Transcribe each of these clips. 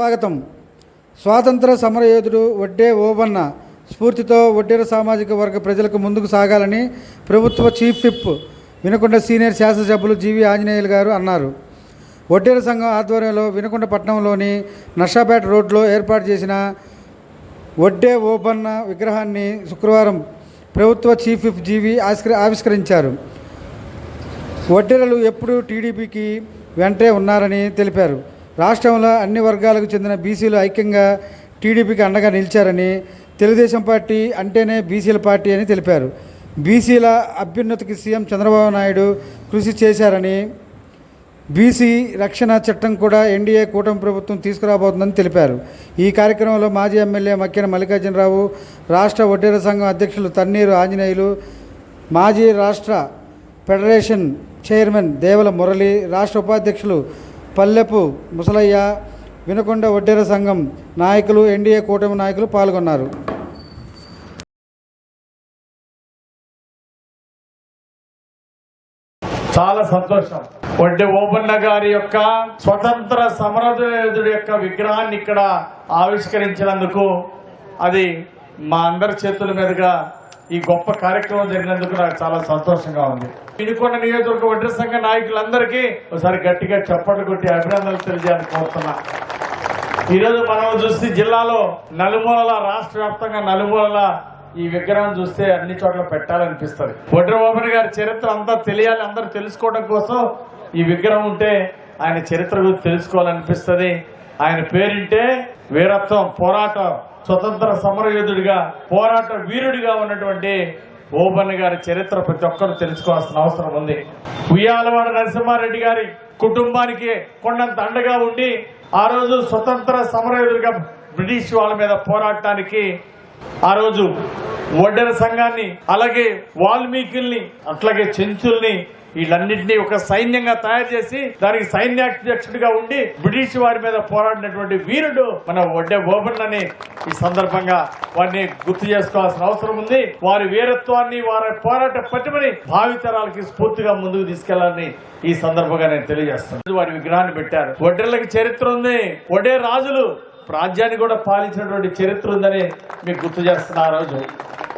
స్వాగతం. స్వాతంత్ర సమరయోధుడు వడ్డే ఓబన్న స్ఫూర్తితో వడ్డేర సామాజిక వర్గ ప్రజలకు ముందుకు సాగాలని ప్రభుత్వ చీఫ్ విప్ వినకొండ సీనియర్ శాసనసభ్యులు జీవి ఆంజనేయులు గారు అన్నారు. వడ్డేర సంఘం ఆధ్వర్యంలో వినకొండ పట్టణంలోని నషాపేట రోడ్లో ఏర్పాటు చేసిన వడ్డే ఓబన్న విగ్రహాన్ని శుక్రవారం ప్రభుత్వ చీఫ్ విప్ జీవి ఆవిష్కరి ఆవిష్కరించారు. వడ్డెరలు ఎప్పుడూ టీడీపీకి వెంటే ఉన్నారని తెలిపారు. రాష్ట్రంలో అన్ని వర్గాలకు చెందిన బీసీలు ఐక్యంగా టీడీపీకి అండగా నిలిచారని తెలుగుదేశం పార్టీ అంటేనే బీసీల పార్టీ అని తెలిపారు. బీసీల అభ్యున్నతికి సీఎం చంద్రబాబు నాయుడు కృషి చేశారని బీసీ రక్షణ చట్టం కూడా ఎన్డీఏ కూటమి ప్రభుత్వం తీసుకురాబోతుందని తెలిపారు. ఈ కార్యక్రమంలో మాజీ ఎమ్మెల్యే మక్కెన మల్లికార్జునరావు రాష్ట్ర వడ్డీర సంఘం అధ్యక్షులు తన్నీరు ఆంజనేయులు మాజీ రాష్ట్ర ఫెడరేషన్ చైర్మన్ దేవల మురళి రాష్ట్ర ఉపాధ్యక్షులు పల్లెపు ముసలయ్య వినకొండ వడ్డేర సంఘం నాయకులు ఎన్డీఏ కూటమి నాయకులు పాల్గొన్నారు. చాలా సంతోషం. వడ్డె ఓపన్న గారి యొక్క స్వతంత్ర సమరయోధుడి యొక్క విగ్రహాన్ని ఇక్కడ ఆవిష్కరించినందుకు అది మా అందరి చేతుల మీదుగా ఈ గొప్ప కార్యక్రమం జరిగినందుకు నాకు చాలా సంతోషంగా ఉంది. వినుకొండ నియోజకవర్గ వడ్డీ సంఘ నాయకులందరికీ ఒకసారి గట్టిగా చప్పట్లు కొట్టి అభినందనలు తెలియజేయాలని కోరుతున్నా. ఈరోజు మనం చూస్తే జిల్లాలో నలుమూలల రాష్ట్ర వ్యాప్తంగా నలుమూలల ఈ విగ్రహం చూస్తే అన్ని చోట్ల పెట్టాలనిపిస్తుంది. వడ్రబాబు గారి చరిత్ర అంతా తెలియాలి అందరూ తెలుసుకోవడం కోసం ఈ విగ్రహం ఉంటే ఆయన చరిత్ర గురించి తెలుసుకోవాలనిపిస్తుంది. ఆయన పేరింటే వీరత్వం పోరాటం స్వతంత్ర సమరయోధుడిగా పోరాట వీరుడిగా ఉన్నటువంటి ఓబన్న గారి చరిత్ర ప్రతి ఒక్కరు తెలుసుకోవాల్సిన అవసరం ఉంది. ఉయ్యాలవాడ నరసింహారెడ్డి గారి కుటుంబానికి కొండంత అండగా ఉండి ఆ రోజు స్వతంత్ర సమరయోధుడిగా బ్రిటిష్ వాళ్ళ మీద పోరాటానికి ఆ రోజు ఒడ్డెర సంఘాన్ని అలాగే వాల్మీకుల్ని అట్లాగే చెంచుల్ని వీళ్ళన్నింటినీ ఒక సైన్యంగా తయారు చేసి దానికి సైన్యాధ్యక్షుడిగా ఉండి బ్రిటిష్ వారి మీద పోరాడినటువంటి వీరుడు మన ఒడ్డే బోబన్ అని ఈ సందర్భంగా వారిని గుర్తు చేసుకోవాల్సిన అవసరం ఉంది. వారి వీరత్వాన్ని వారి పోరాట పట్టుమని భావితరాలకి స్ఫూర్తిగా ముందుకు తీసుకెళ్ళాలని ఈ సందర్భంగా నేను తెలియజేస్తాను. వారి విగ్రహాన్ని పెట్టారు. ఒడ్డెర్లకి చరిత్ర ఉంది. ఒడే రాజులు రాజ్యాన్ని కూడా పాలించినటువంటి చరిత్ర ఉందని మీకు గుర్తు చేస్తున్నా ఆ రోజు.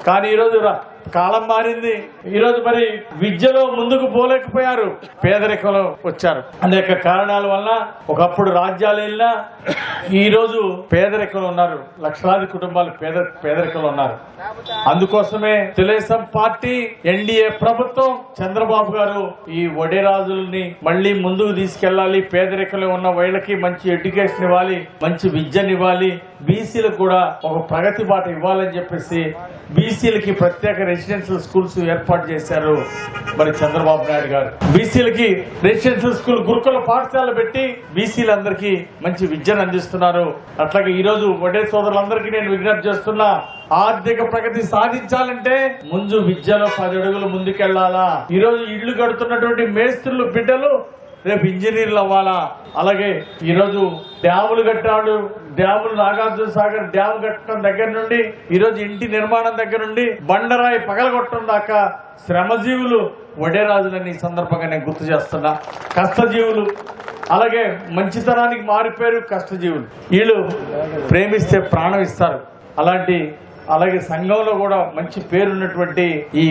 కానీ ఈరోజు రా- కాలం మారింది. ఈరోజు మరి విద్యలో ముందుకు పోలేకపోయారు. పేదరికంలో వచ్చారు. అనేక కారణాల వల్ల ఒకప్పుడు రాజ్యాలు వెళ్ళినా ఈరోజు పేదరికంలో ఉన్నారు. లక్షలాది కుటుంబాలు పేద పేదరికంలో ఉన్నారు. అందుకోసమే తెలుగుదేశం పార్టీ ఎన్డీఏ ప్రభుత్వం చంద్రబాబు గారు ఈ వడేరాజుల్ని మళ్ళీ ముందుకు తీసుకెళ్ళాలి పేదరికంలో ఉన్న వైళ్ళకి మంచి ఎడ్యుకేషన్ ఇవ్వాలి మంచి విద్యనివ్వాలి బీసీలకు కూడా ఒక ప్రగతి బాట ఇవ్వాలని చెప్పేసి బీసీలకి ప్రత్యేక రెసిడెన్షియల్ స్కూల్స్ ఏర్పాటు చేశారు మరి చంద్రబాబు నాయుడు గారు. బీసీలకి రెసిడెన్షియల్ స్కూల్ గురుకుల పాఠశాల పెట్టి బీసీలందరికీ మంచి విద్యను అందిస్తున్నారు. అట్లాగే ఈ రోజు సోదరులందరికీ నేను విజ్ఞప్తి చేస్తున్నా ఆర్థిక ప్రగతి సాధించాలంటే ముందు విద్యలో పది అడుగులు ముందుకెళ్ళాలా? ఈ రోజు ఇళ్ళు కడుతున్నటువంటి మేస్త్రులు బిడ్డలు రేపు ఇంజనీర్లు అవ్వాలా? అలాగే ఈరోజు డ్యాములు కట్టాడు డ్యాములు నాగార్జున సాగర్ డ్యామ్ కట్టడం దగ్గర నుండి ఈరోజు ఇంటి నిర్మాణం దగ్గర నుండి బండరాయి పగలగొట్టడం దాకా శ్రమజీవులు వడేరాజులని ఈ సందర్భంగా నేను గుర్తు చేస్తున్నా. కష్టజీవులు అలాగే మంచితనానికి మారిపోయారు కష్టజీవులు. వీళ్ళు ప్రేమిస్తే ప్రాణం ఇస్తారు. అలాంటి అలాగే సంఘంలో కూడా మంచి పేరున్నటువంటి ఈ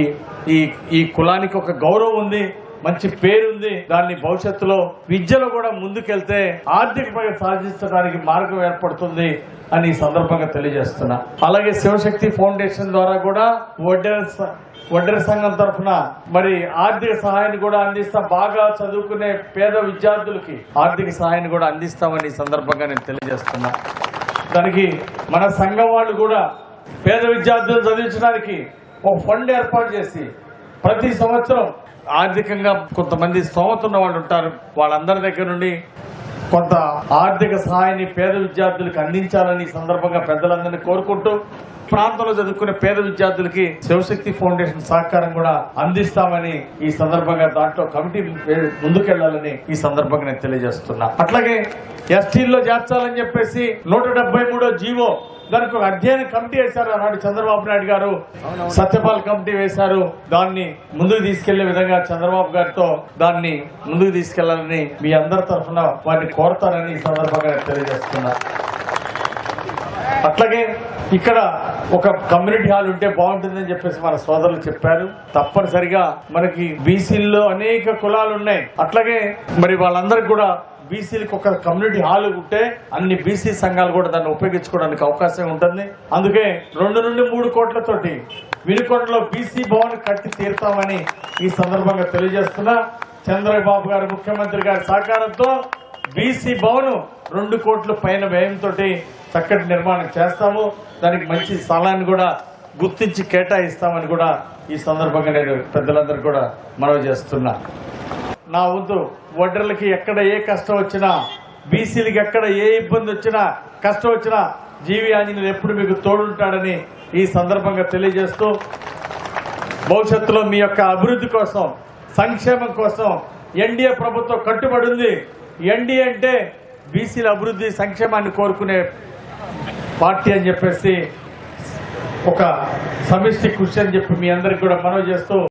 ఈ ఈ కులానికి ఒక గౌరవం ఉంది. మంచి పేరుంది. దాన్ని భవిష్యత్తులో విద్యలో కూడా ముందుకెళ్తే ఆర్థికపై సాధించడానికి మార్గం ఏర్పడుతుంది అని ఈ సందర్భంగా తెలియజేస్తున్నా. అలాగే శివశక్తి ఫౌండేషన్ ద్వారా కూడా వడ్డెర వడ్డెర సంఘం తరఫున మరి ఆర్థిక సహాయాన్ని కూడా అందిస్తాం బాగా చదువుకునే పేద విద్యార్థులకి ఆర్థిక సహాయాన్ని కూడా అందిస్తామని ఈ సందర్భంగా నేను తెలియజేస్తున్నా. దానికి మన సంఘం వాళ్ళు కూడా పేద విద్యార్థులు చదివించడానికి ఒక ఫండ్ ఏర్పాటు చేసి ప్రతి సంవత్సరం ఆర్థికంగా కొంతమంది స్తోమత ఉన్న వాళ్ళు ఉంటారు. వాళ్ళందరి దగ్గర నుండి కొంత ఆర్థిక సహాయాన్ని పేద విద్యార్థులకు అందించాలని సందర్భంగా పెద్దలందరినీ కోరుకుంటూ ప్రాంతంలో చదువుకునే పేద విద్యార్థులకి శివశక్తి ఫౌండేషన్ సహకారం కూడా అందిస్తామని ఈ సందర్భంగా దాంట్లో కమిటీ ముందుకెళ్ళాలని ఈ సందర్భంగా నేను తెలియజేస్తున్నా. అట్లాగే ఎస్టీల్లో చేర్చాలని చెప్పేసి నూట డెబ్బై మూడో జీవో దానికి ఒక అధ్యయన కమిటీ వేశారు ఆనాడు చంద్రబాబు నాయుడు గారు. సత్యపాల్ కమిటీ వేశారు. దాన్ని ముందుకు తీసుకెళ్ళే విధంగా చంద్రబాబు గారితో దాన్ని ముందుకు తీసుకెళ్ళాలని మీ అందరి తరఫున వారిని కోరతానని ఈ సందర్భంగా నేను తెలియజేస్తున్నా. అట్లాగే ఇక్కడ ఒక కమ్యూనిటీ హాల్ ఉంటే బాగుంటుందని చెప్పేసి మన సోదరులు చెప్పారు. తప్పనిసరిగా మనకి బీసీల్లో అనేక కులాలు ఉన్నాయి. అట్లాగే మరి వాళ్ళందరికీ కూడా బీసీలకు ఒక కమ్యూనిటీ హాల్ ఉంటే అన్ని బీసీ సంఘాలు కూడా దాన్ని ఉపయోగించుకోవడానికి అవకాశం ఉంటుంది. అందుకే రెండు నుండి మూడు కోట్లతోటి వినుకొండలో బీసీ భవన్ కట్టి తీరుతామని ఈ సందర్భంగా తెలియజేస్తున్నా. చంద్రబాబు గారు ముఖ్యమంత్రి గారి సహకారంతో బీసీ భవన్ రెండు కోట్ల పైన వ్యయంతో చక్కటి నిర్మాణం చేస్తాము. దానికి మంచి స్థలాన్ని కూడా గుర్తించి కేటాయిస్తామని కూడా ఈ సందర్భంగా నేను పెద్దలందరూ కూడా మనవి చేస్తున్నా. నా వంతు వడ్డర్లకి ఎక్కడ ఏ కష్టం వచ్చినా బీసీలకి ఎక్కడ ఏ ఇబ్బంది వచ్చినా కష్టం వచ్చినా జీవి ఆంజనేయులు ఎప్పుడు మీకు తోడుంటాడని ఈ సందర్భంగా తెలియజేస్తూ భవిష్యత్తులో మీ యొక్క అభివృద్ధి కోసం సంక్షేమం కోసం ఎన్డీఏ ప్రభుత్వం కట్టుబడి ఉంది. ఎన్డీఏ అంటే బీసీల అభివృద్ధి సంక్షేమాన్ని కోరుకునే పార్టీ అని చెప్పేసి ఒక సమిష్టి కృషి అని చెప్పి మీ అందరికి కూడా మనవి చేస్తూ